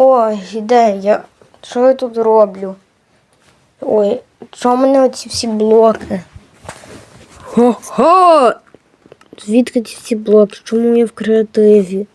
Ой, де я? Що я тут роблю? Ой, що в мене оці всі блоки? Хо-хо! Звідки ці всі блоки? Чому я в креативі?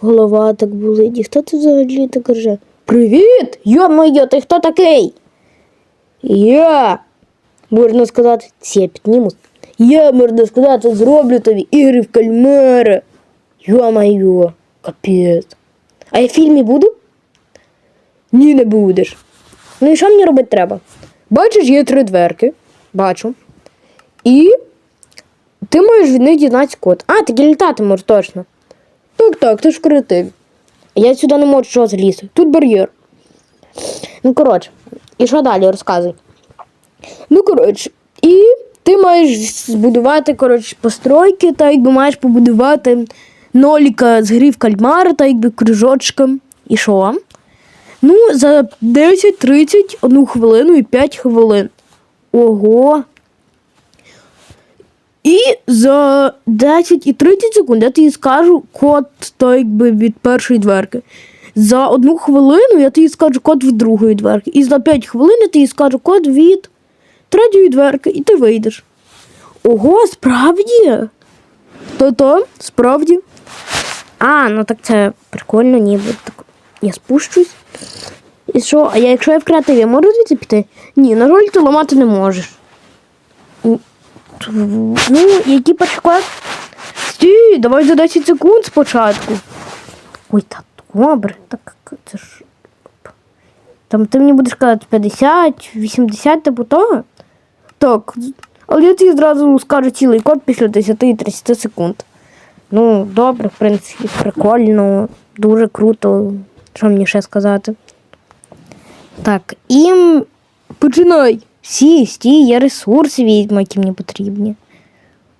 Голова так болить. І хто це взагалі так каже? Привіт! Йо-моє, ти хто такий? Я, можна сказати, це підніму. Я, можна сказати, зроблю тобі ігри в кальмара. Йо-моє, капець. А я в фільмі буду? Ні, не будеш. Ну і що мені робити треба? Бачиш, є три дверки. Бачу. І ти маєш від них дізнатися код. А, ти літати можеш точно. Так, так, ти ж в креативі. Я сюди не можу чого залізти. Тут бар'єр. Ну, коротше, і що далі розказуй? Ну, коротше, і ти маєш збудувати, коротше, постройки, та якби маєш побудувати ноліка з гри в кальмара, та якби кружочком. І що? Ну, за 10, 30, 1 хвилину і 5 хвилин. Ого. І за 10 і 30 секунд я тобі скажу код то якби від першої дверки. За одну хвилину я тобі скажу код від другої дверки. І за 5 хвилин я тобі скажу код від третьої дверки, і ти вийдеш. Ого, справді? То-то, справді. А, ну так це прикольно, ніби так. Я спущусь. І що? А я, якщо я в креативі, я можу звідси піти? Ні, на жаль, ти ламати не можеш. Ну, який перший? Стій, давай за 10 секунд спочатку. Ой, та добре, так це ж. Там ти мені будеш казати 50, 80 типу того? Так. Але я тобі зразу скажу цілий код після 10 і 30 секунд. Ну, добре, в принципі, прикольно, дуже круто. Що мені ще сказати? Так, і починай. Всі, стій, є ресурси відьма, які мені потрібні.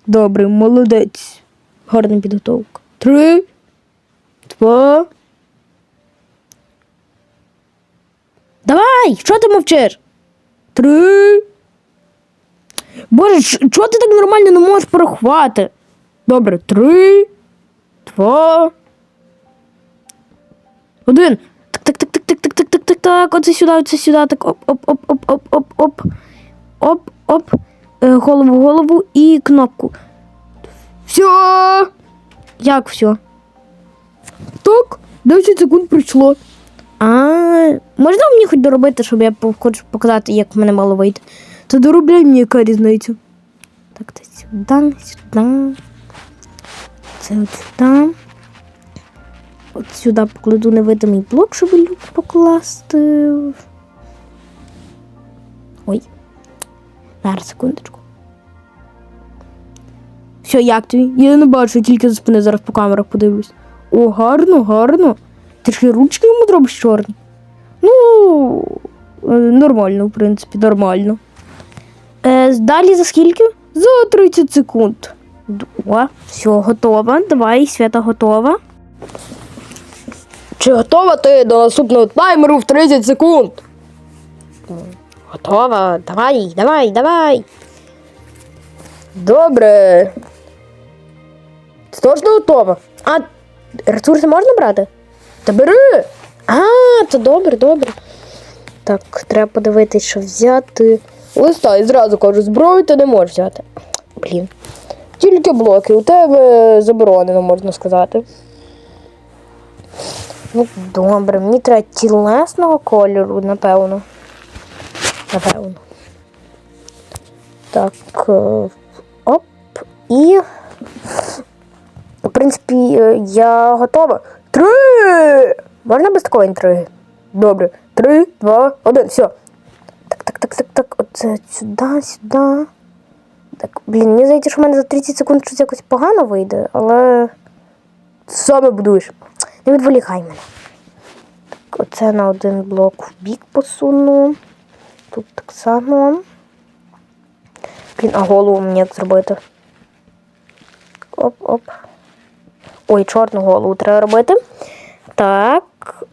Добре, молодець. Гарна підготовка. Три, два. Давай! Що ти мовчиш? Три. Боже, чого ти так нормально не можеш порахувати? Добре, три, два. Один. Так, так, так, так, так, так, так, так, так, так. Оце сюди, оце сюди. Так, оп, оп, оп, оп, оп, оп, оп. Оп, оп. Е, голову, голову і кнопку. Все. Як все? Так, 10 секунд пройшло. А, можна мені хоч доробити, щоб я хочу показати, як в мене мало вийти. Та доробляй мені яка різниця. Так, це сюди, сюди. Це от сюди. От сюди покладу невидимий блок, щоб люк покласти. Ой. Зараз, секундочку. Все, як тобі? Я не бачу, тільки за спини зараз по камерах подивлюсь. О, гарно, гарно. Ти ж і ручки йому зробиш чорні. Ну, е, нормально, в принципі, нормально. Е, далі за скільки? За 30 секунд. О, все, готово. Давай, свята готова. Чи готова ти до наступного таймеру в 30 секунд? Готова. Давай, давай, давай. Добре. Ти точно готова? А ресурси можна брати? Та бери. А, то добре, добре. Так, треба подивитись, що взяти. Листа і зразу кажу, зброю ти не можеш взяти. Блін. Тільки блоки. У тебе заборонено, можна сказати. Ну, добре, мені треба тілесного кольору, напевно. Напевно. Так. е, Оп. І. В принципі, е, я готова. Три! Можна без такої інтриги? Добре. Три, два, один, все. Так, так, так, так, так. Оце сюди, сюди. Так, блін, мені здається, що в мене за 30 секунд щось якось погано вийде, але. Саме будуєш. Не відволікай мене. Так, оце на один блок в бік посуну. Тут так само. Блін, а голову мені як зробити? Оп-оп. Ой, чорну голову треба робити. Так.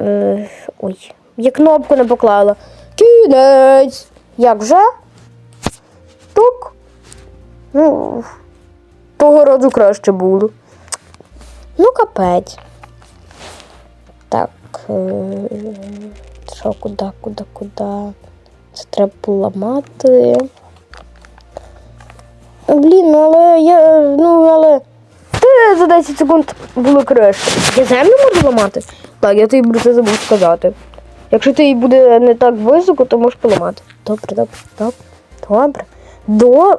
Е, ой, я кнопку не поклала. Кінець. Як вже? Тук. Ну, того разу краще було. Ну, капець. е, Що, куди, куди, куди? Це треба поламати. Блін, ну але я. Ну, але. Ти за 10 секунд були кришки. Я землю можу ламати? Так, я тобі про це забув сказати. Якщо ти буде не так високо, то можеш поламати. Добре, добре, добре, добре. До...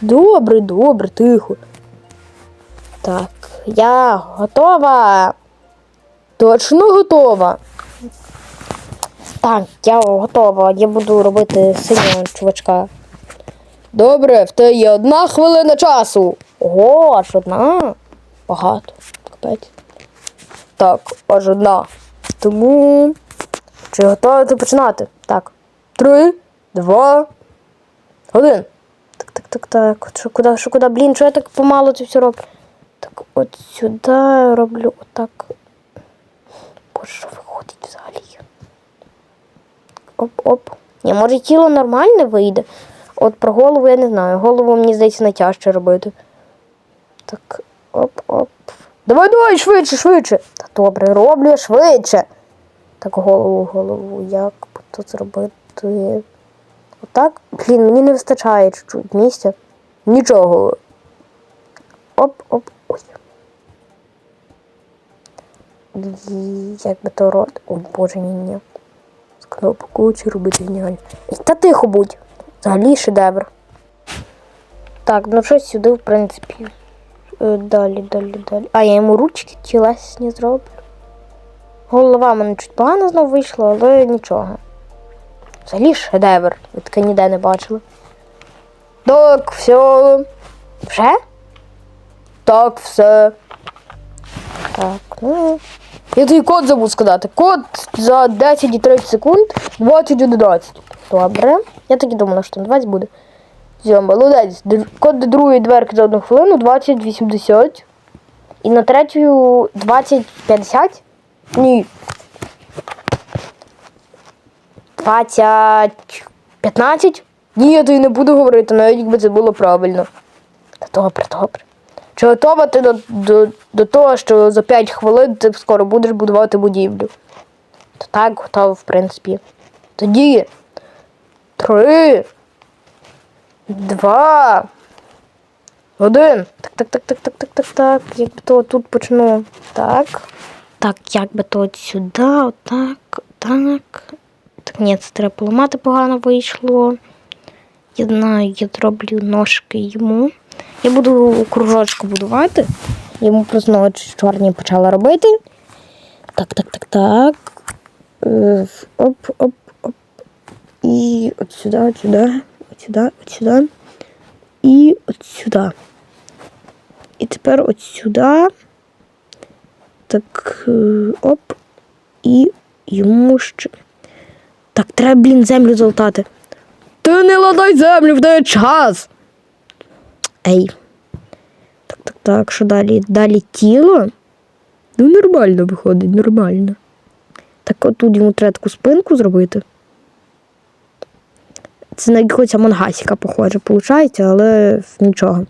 Добре, добре, тихо. Так, я готова. Точно готова. Так, я готова. Я буду робити синього чувачка. Добре, в тебе є одна хвилина часу. Ого, аж одна. Багато. Капець. Так, аж одна. Тому. Чи готові ти починати? Так. Три, два, один. Так, так, так, так. Що куди, що куди? Блін, що я так помало це все роблю? Так, от сюди роблю отак. Боже, що виходить взагалі? Оп-оп. Ні, може тіло нормальне вийде. От про голову я не знаю. Голову мені здається найтяжче робити. Так, оп-оп. Давай, давай, швидше, швидше. Та добре, роблю швидше. Так, голову, голову, як би тут зробити? Отак? Блін, мені не вистачає чуть-чуть місця. Нічого. Оп, оп, ой. Як би то рот. О боже, ні, ні. З кнопку чи робити геніально. Та тихо будь. Взагалі шедевр. Так, ну щось сюди, в принципі. Е, Далі, далі, далі. А я йому ручки тілесні зроблю. Голова в мене чуть погано знову вийшла, але нічого. Взагалі шедевр. Ви таке ніде не бачили. Так, все. Вже? Так, все. Так, ну. Я тобі код забув сказати. Код за 10 і 30 секунд 20 11. Добре. Я так і думала, що там 20 буде. Все, молодець. Код до другої дверки за одну хвилину 20 80. І на третю 20-50? Ні. 20. 15? Ні, я тобі не буду говорити, навіть якби це було правильно. Добре, добре. Чи готова ти до, до, до того, що за 5 хвилин ти скоро будеш будувати будівлю? То так, готово, в принципі. Тоді. Три. Два. Один. Так, так, так, так, так, так, так, так. Як би то тут почну. Так. Так, як би то от сюди, отак, так. Так, ні, це треба поламати погано вийшло. Я знаю, я зроблю ножки йому. Я буду кружочку будувати. Йому просто чорні почала робити. Так, так, так, так. Е, Оп, оп, оп. І от сюди, от сюди, от сюди, от сюди. І от сюди. І тепер от сюди. Так, е, оп. І йому ще. Так, треба, блін, землю залатати. Ти не ладай землю, в тебе час. Ей. Так, так, так, що далі? Далі тіло. Ну, нормально виходить, нормально. Так отут йому треба таку спинку зробити. Це на якогось Амонгасіка похоже, виходить, але нічого.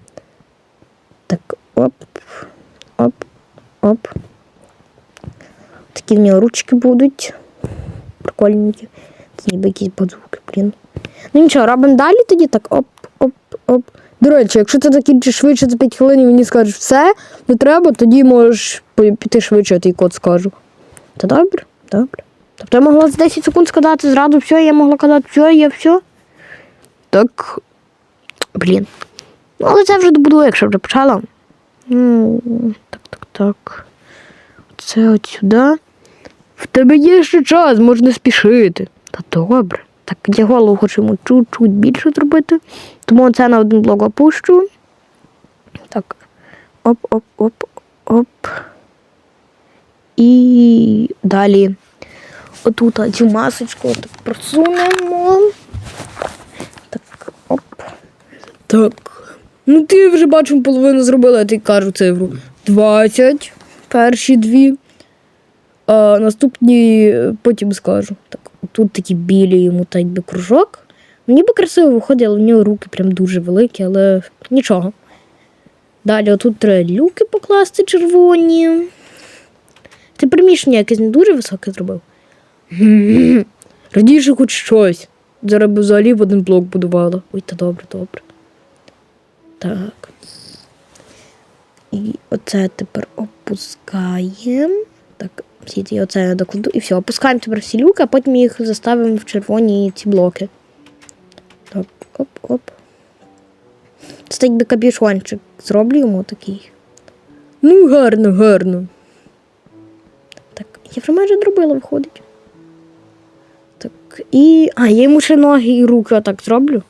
Так, оп, оп, оп. Такі в нього ручки будуть. Прикольненькі. Це ніби якісь базуки, блін. Ну нічого, робимо далі тоді так оп, оп, оп. До речі, якщо ти закінчиш швидше за 5 хвилин і мені скажеш все, не треба, тоді можеш піти швидше, я твій код скажу. Та добре, добре. Тобто я могла за 10 секунд сказати зразу все, я могла казати все, є все. Так, Блін. Ну, але це вже добудую, якщо вже почала. Ну, так, так, так. Це от сюди. в тебе є ще час, можна спішити. Та добре. Так, я голову хочу йому чуть-чуть більше зробити. Тому це на один блок опущу. Так. Оп, оп, оп, оп. І далі. Отут цю масочку так просунемо. Так, оп. Так. Ну ти вже бачимо половину зробила, я тобі кажу цифру. 20. Перші дві. А наступні е, потім скажу. Так, тут такі білі йому та якби кружок. Ну, ніби красиво виходить, але в нього руки прям дуже великі, але нічого. Далі отут треба люки покласти червоні. Ти приміщення якесь не дуже високе зробив. Гм. Раніше хоч щось. Зараз би взагалі в один блок будувала. Ой, та добре, добре. Так. І оце тепер опускаємо. Так, всі ці оце я докладу. І все, опускаємо тепер всі люки, а потім їх заставимо в червоні ці блоки. Так, оп-оп. Це би капюшончик. Зроблю йому такий. Ну, гарно, гарно. Так, я вже майже зробила, виходить. Так, і. А, я йому ще ноги і руки отак зроблю.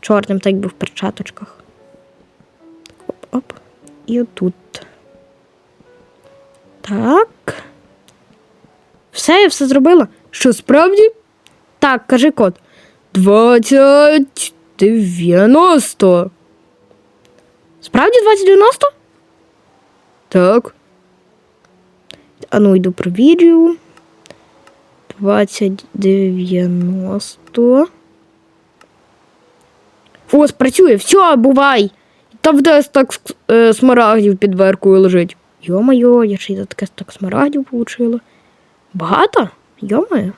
Чорним, так би в перчаточках. Оп-оп. І отут. Так. Все, я все зробила. Що, справді? Так, кажи код. 20 90. Справді 2090? Так. А ну йду провірю. 2090. О, спрацює, все, бувай. Там десь так е, смарагдів під дверкою лежить. Йо-моє, я ще й за таке так смарагдів получила. Багато? Йо-моє.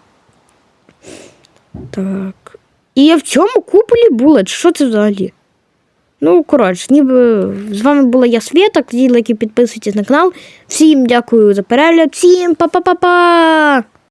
Так. І в цьому куполі була? Чи що це взагалі? Ну, коротше, ніби з вами була я Свята. Тоді лайки підписуйтесь на канал. Всім дякую за перегляд. Всім па-па-па-па!